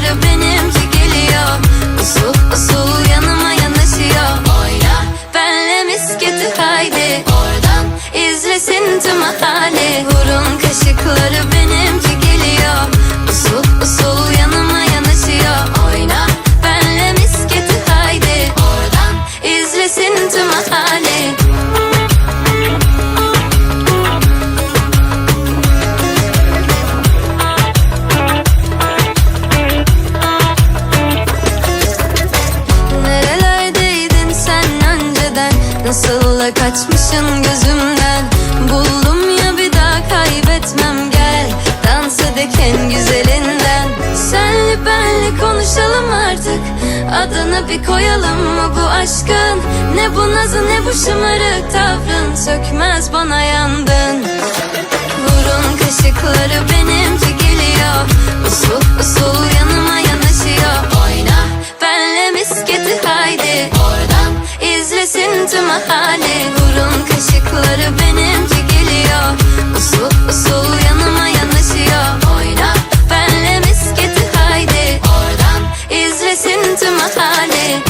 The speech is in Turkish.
kaşıkları benimki geliyor. Usul usul yanıma yanaşıyor. Oyna benle misketi haydi. Oradan izlesin tüm mahalle Vurun kaşıkları Nasıl da kaçmışın gözümden. Buldum ya bir daha kaybetmem. Gel dans edek en güzelinden. Senli benli konuşalım artık. Adını bir koyalım mı bu aşkın? Ne bu nazı ne bu şımarık tavrın? Sökmez bana yandın. Vurun kaşıkları benimki geliyor. Usul usul yanıma yanaşıyor. Oyna benle misketi tüm mahalle Vurun kaşıkları benimki geliyor. Usul usul yanıma yanaşıyor. Oyna benle misketi haydi. Oradan izlesin tüm mahalle